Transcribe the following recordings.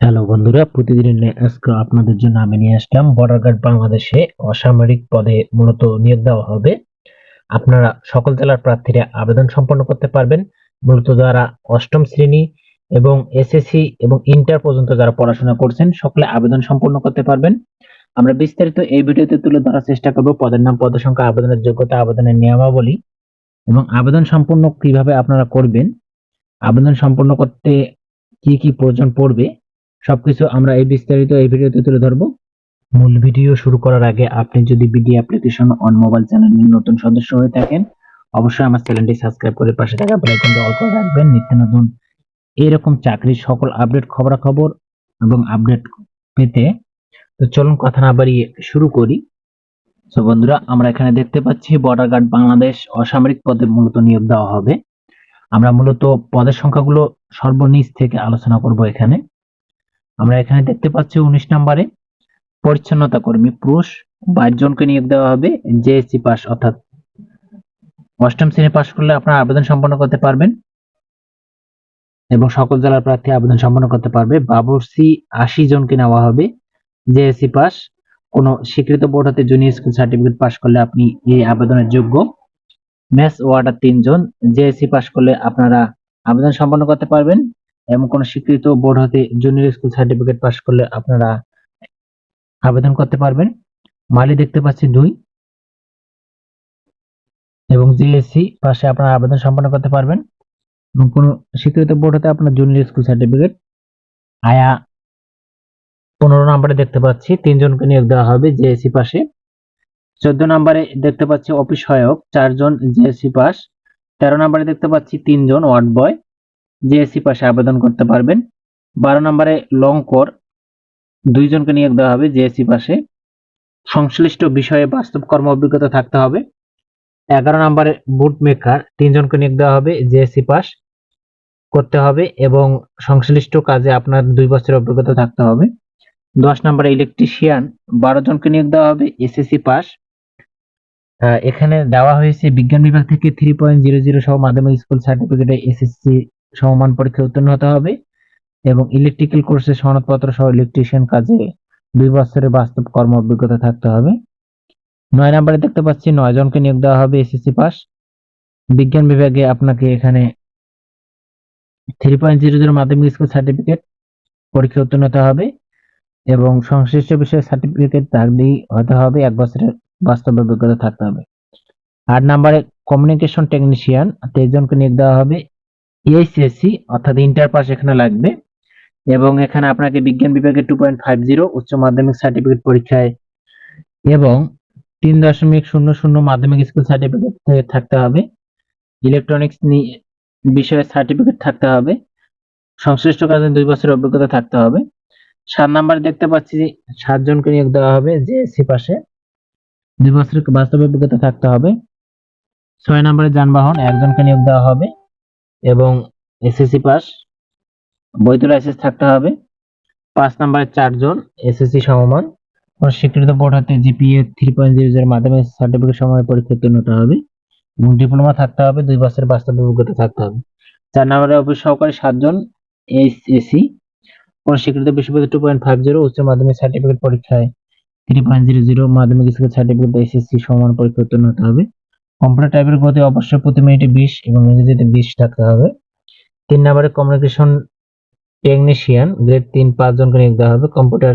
Hello বন্ধুরা, প্রতিদিনের আজকে আপনাদের জন্য আমি নিয়ে আসলাম বর্ডার গার্ড বাংলাদেশে অসামরিক পদে মূলত নিয়োগ দেওয়া হবে। আপনারা সকল জেলার প্রার্থীরা আবেদন সম্পন্ন করতে পারবেন। মূলত যারা অষ্টম শ্রেণি এবং এসএসসি এবং ইন্টার পর্যন্ত যারা পড়াশোনা করছেন, সকলে আবেদন সম্পন্ন করতে পারবেন। আমরা বিস্তারিত এই ভিডিওতে তুলে ধরার চেষ্টা করব পদের নাম পদ সংখ্যা, আবেদনের যোগ্যতা, আবেদনের নিয়মাবলী এবং আবেদন সম্পন্ন কীভাবে আপনারা করবেন, আবেদন সম্পন্ন করতে কি কি প্রয়োজন পড়বে সবকিছু আমরা এই বিস্তারিত এই ভিডিওতে তুলে ধরবো। মূল ভিডিও শুরু করার আগে আপনি যদি বিডি অ্যাপ্লিকেশন অন মোবাইল চ্যানেলের নতুন সদস্য হয়ে থাকেন, অবশ্যই আমার চ্যানেলটি সাবস্ক্রাইব করে পাশে থাকা বেল আইকনটি অল করে রাখবেন। নিত্য নতুন এইরকম চাকরির সকল আপডেট, খবরাখবর এবং আপডেট পেতে তো চলুন কথা না বাড়িয়ে শুরু করি। তো বন্ধুরা, আমরা এখানে দেখতে পাচ্ছি বর্ডার গার্ড বাংলাদেশ অসামরিক পদে মূলত নিয়োগ দেওয়া হবে। আমরা মূলত পদের সংখ্যাগুলো সর্বনিচ থেকে আলোচনা করব এখানে। আমরা এখানে দেখতে পাচ্ছি উনিশ নম্বরে পরিচ্ছন্নতা কর্মী পুরুষ বাইশ জনকে নিয়োগ দেওয়া হবে জেএসসি পাস অর্থাৎ অষ্টম শ্রেণি পাস করলে আপনারা আবেদন সম্পন্ন করতে পারবেন। এবং সকল জেলার প্রার্থী আবেদন সম্পন্ন করতে পারবে। বাবুরসি আশি জনকে নেওয়া হবে জেএসসি পাস কোন স্বীকৃত বোর্ড হতে জুনিয়র স্কুল সার্টিফিকেট পাস করলে আপনি এই আবেদনের যোগ্য। ম্যাথস ওয়ার্ডার তিনজন জেএসসি পাস করলে আপনারা আবেদন সম্পন্ন করতে পারবেন। এবং কোন স্বীকৃত বোর্ড হতে জুনিয়র স্কুল সার্টিফিকেট পাস করলে আপনারা আবেদন করতে পারবেন। মালি দেখতে পাচ্ছি দুই। এবং জিএসসি পাশে আপনারা আবেদন সম্পন্ন করতে পারবেন। এবং কোন স্বীকৃত বোর্ড হতে আপনার জুনিয়র স্কুল সার্টিফিকেট আয়া পনেরো নম্বরে দেখতে পাচ্ছি, তিনজনকে নিয়োগ দেওয়া হবে জেএসসি পাশে। চোদ্দ নম্বরে দেখতে পাচ্ছি অফিস সহায়ক, চারজন জেএসসি পাস। তেরো নম্বরে দেখতে পাচ্ছি তিনজন ওয়ার্ড বয়। জেএসসি পাশে আবেদন করতে পারবেন। বারো নম্বরে লং কর দুইজনকে নিয়োগ দেওয়া হবে জেএসসি পাশে। সংশ্লিষ্ট বিষয়ে বাস্তব কর্ম অভিজ্ঞতা থাকতে হবে। এগারো নম্বরে বুট মেকার তিনজনকে নিয়োগ দেওয়া হবে জেএসসি পাস করতে হবে এবং সংশ্লিষ্ট কাজে আপনার দুই বছরের অভিজ্ঞতা থাকতে হবে। দশ নম্বরে ইলেকট্রিশিয়ান বারো জনকে নিয়োগ দেওয়া হবে এসএসসি পাস এখানে দেওয়া হয়েছে বিজ্ঞান বিভাগ থেকে থ্রি পয়েন্ট জিরো জিরো সহ মাধ্যমিক স্কুল সার্টিফিকেটে এসএসসি সমমান পরীক্ষায় উত্তীর্ণ হতে হবে এবং ইলেকট্রিক্যাল কোর্সের সনদপত্র সহ ইলেকট্রিশিয়ান কাজে দুই বছরের বাস্তব কর্ম অভিজ্ঞতা থাকতে হবে। নয় নাম্বারে দেখতে পাচ্ছি নয় জনকে নিয়োগ দেওয়া হবে এসএসসি পাস। বিজ্ঞান বিভাগে আপনাকে এখানে থ্রি পয়েন্ট জিরো জিরো মাধ্যমিক স্কুল সার্টিফিকেট পরীক্ষা উত্তীর্ণ হতে হবে এবং সংশ্লিষ্ট বিষয়ে সার্টিফিকেট থাকলেই হতে হবে, এক বছরের বাস্তব অভিজ্ঞতা থাকতে হবে। আট নাম্বারে কমিউনিকেশন টেকনিশিয়ান তেইশ জনকে নিয়োগ দেওয়া হবে এইচএসসি অর্থাৎ ইন্টার পাস এখানে লাগবে। এবং এখানে আপনাকে বিজ্ঞান বিভাগে টু পয়েন্ট ফাইভ জিরো উচ্চ মাধ্যমিক সার্টিফিকেট পরীক্ষায় এবং তিন দশমিক শূন্য শূন্য মাধ্যমিক স্কুল সার্টিফিকেট থাকতে হবে। ইলেকট্রনিক্স বিষয়ে সার্টিফিকেট থাকতে হবে। সংশ্লিষ্ট কাজে দুই বছরের অভিজ্ঞতা থাকতে হবে। সাত নাম্বার দেখতে পাচ্ছি সাতজনকে নিয়োগ দেওয়া হবে জেএসসি পাশে দুই বছরের বাস্তব অভিজ্ঞতা থাকতে হবে। ছয় নম্বরে যানবাহন, একজনকে নিয়োগ দেওয়া হবে। এবং এসএসসি পাস বৈধ লাইসেন্স থাকতে হবে। পাঁচ নম্বরে চারজন এসএসসি সমমান। স্বীকৃত বোর্ড হতে GPA three point zero zero মাধ্যমে সার্টিফিকেট সময় পরীক্ষা উত্তীর্ণ হতে হবে এবং ডিপ্লোমা থাকতে হবে, দুই বছরের বাস্তব অভিজ্ঞতা থাকতে হবে। চার নম্বরে অফিস সহকারী সাতজন এইচএসি কোন স্বীকৃত বিশ্ববিদ্যালয় টু পয়েন্ট ফাইভ জিরো উচ্চ মাধ্যমিক সার্টিফিকেট পরীক্ষায় থ্রি পয়েন্ট জিরো জিরো মাধ্যমিক স্কুল সার্টিফিকেট এসএসসি সমান পরীক্ষা উত্তীর্ণ হতে হবে। কম্পিউটার টাইপের গতি অবশ্যই প্রতি মিনিটে বিশ এবং ইংরেজিতে বিশ থাকতে হবে। তিন নম্বরে কমিউনিকেশন টেকনিশিয়ান গ্রেড তিন পাঁচ জনকে নিয়োগ দেওয়া হবে। কম্পিউটার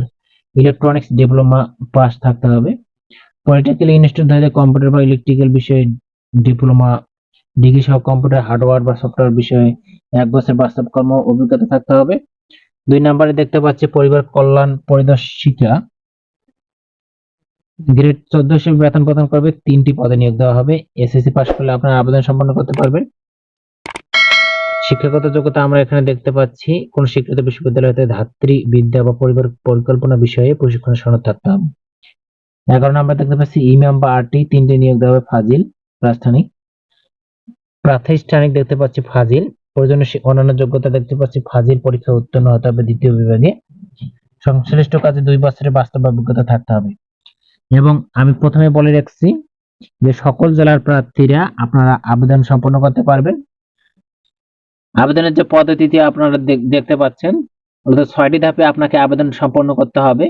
ইলেকট্রনিক্স ডিপ্লোমা পাস থাকতে হবে। পলিটেকনিক্যাল ইনস্টিটিউট হতে কম্পিউটার বা ইলেকট্রিক্যাল বিষয়ে ডিপ্লোমা ডিগ্রি সহ কম্পিউটার হার্ডওয়্যার বা সফটওয়্যার বিষয়ে এক বছর বাস্তব কর্ম অভিজ্ঞতা থাকতে হবে। দুই নম্বরে দেখতে পাচ্ছি পরিবার কল্যাণ পরিদর্শিকা। গ্রেড চোদ্দ হিসেবে বেতন প্রদান করবে, তিনটি পদে নিয়োগ দেওয়া হবে। এসএসসি পাশ করলে আপনারা আবেদন সম্পন্ন করতে পারবেন। শিক্ষাগত যোগ্যতা আমরা এখানে দেখতে পাচ্ছি, কোন স্বীকৃত বিশ্ববিদ্যালয় হতে ধাত্রী, বিদ্যা বা পরিকল্পনা বিষয়ে প্রশিক্ষণ সনদ থাকতে হবে। এগারো নম্বর দেখতে পাচ্ছি ইমাম বা আরটি তিনটি নিয়োগ দেওয়া হবে ফাজিল রাজধানী প্রাতিষ্ঠানিক দেখতে পাচ্ছি ফাজিল, প্রয়োজনীয় অন্যান্য যোগ্যতা দেখতে পাচ্ছি ফাজিল, পরীক্ষা উত্তীর্ণ হতে হবে দ্বিতীয় বিভাগে। সংশ্লিষ্ট কাজে দুই বছরের বাস্তব অভিজ্ঞতা থাকতে হবে। এবং আমি প্রথমে বলে রাখছি যে সকল জেলার প্রার্থীরা আপনারা আবেদন সম্পন্ন করতে পারবেন। আবেদনের যে পদ্ধতিটি আপনারা দেখতে পাচ্ছেন মূলত ছয়টি ধাপে আপনাকে আবেদন সম্পন্ন করতে হবে।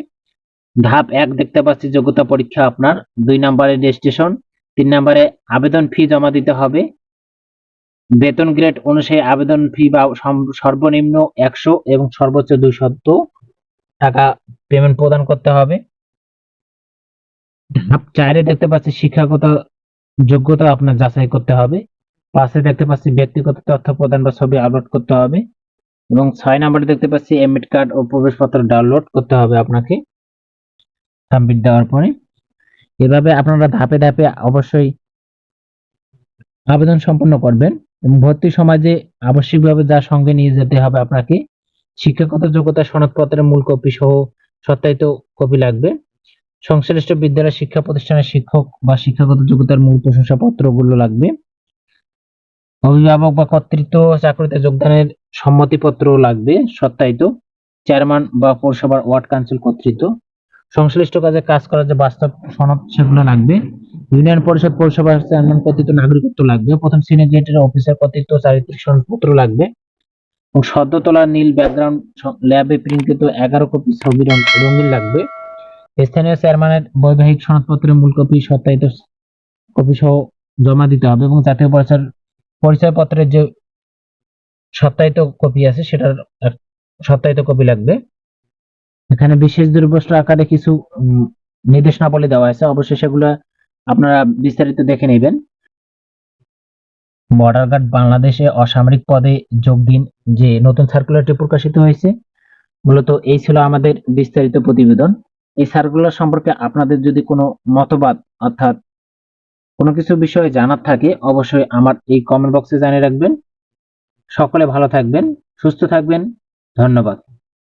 ধাপ এক দেখতে পাচ্ছি, যোগ্যতা পরীক্ষা আপনার। দুই নম্বরে রেজিস্ট্রেশন, তিন নম্বরে আবেদন ফি জমা দিতে হবে। বেতন গ্রেড অনুযায়ী আবেদন ফি বা সর্বনিম্ন একশো এবং সর্বোচ্চ দুইশত টাকা পেমেন্ট প্রদান করতে হবে। ধাপ চারে দেখতে পাচ্ছি শিক্ষাগত যোগ্যতা আপনার যাচাই করতে হবে। পাশে দেখতে পাচ্ছি ব্যক্তিগত তথ্য প্রদান বা ছবি আপলোড করতে হবে এবং ছয় নম্বরে দেখতে পাচ্ছি এডমিট কার্ড ও প্রবেশপত্র ডাউনলোড করতে হবে আপনাকে সাবমিট দেওয়ার পরে। এভাবে আপনারা ধাপে ধাপে অবশ্যই আবেদন সম্পন্ন করবেন এবং ভর্তি সমাজে আবশ্যিকভাবে যা সঙ্গে নিয়ে যেতে হবে আপনাকে, শিক্ষাগত যোগ্যতা সনদপত্রের মূল কপি সহ সত্যায়িত কপি লাগবে। সংশ্লিষ্ট বিদ্যালয় শিক্ষা প্রতিষ্ঠানের শিক্ষক বা শিক্ষাগত যোগ্যতার মূল প্রশংসাপত্রগুলো লাগবে। অভিভাবক বা কর্তৃত্ব চাকরিতে যোগদানের সম্মতিপত্র লাগবে, সত্যায়িত। চেয়ারম্যান বা পৌরসভার ওয়ার্ড কাউন্সিল কর্তৃত্ব। সংশ্লিষ্ট কাজে কাজ করার যে বাস্তব সনদ, সেগুলো লাগবে। ইউনিয়ন পরিষদ, পৌরসভার চেয়ারম্যান কর্তৃত্ব, নাগরিকত্ব লাগবে। প্রথম শ্রেণির অফিসার কর্তৃত্ব, চারিত্রিক সনদপত্র লাগবে। এবং সদ্য তোলা নীল ব্যাকগ্রাউন্ড ল্যাবে প্রিন্টকৃত এগারো কপি ছবি রঙিন লাগবে। স্থানীয় চেয়ারম্যানের বৈবাহিক সনদপত্রের মূল কপি সত্যায়িত কপি সহ জমা দিতে হবে এবং জাতীয় পরিচয় পরিচয়পত্রের যে সত্যায়িত কপি আছে সেটার সত্যায়িত কপি লাগবে। এখানে বিশেষ দুর্বস্ত আকারে কিছু নির্দেশনাবলী দেওয়া আছে অবশ্যই সেগুলো আপনারা বিস্তারিত দেখে নেবেন। বর্ডার গার্ড বাংলাদেশে অসামরিক পদে যোগ দিন যে নতুন সার্কুলারটি প্রকাশিত হয়েছে। মূলত এই ছিল আমাদের বিস্তারিত প্রতিবেদন। এই সার্কুলার সম্পর্কে আপনাদের যদি কোনো মতবাদ অর্থাৎ কোনো কিছু বিষয়ে জানার থাকে, অবশ্যই আমার এই কমেন্ট বক্সে জানিয়ে রাখবেন। সকলে ভালো থাকবেন, সুস্থ থাকবেন। ধন্যবাদ।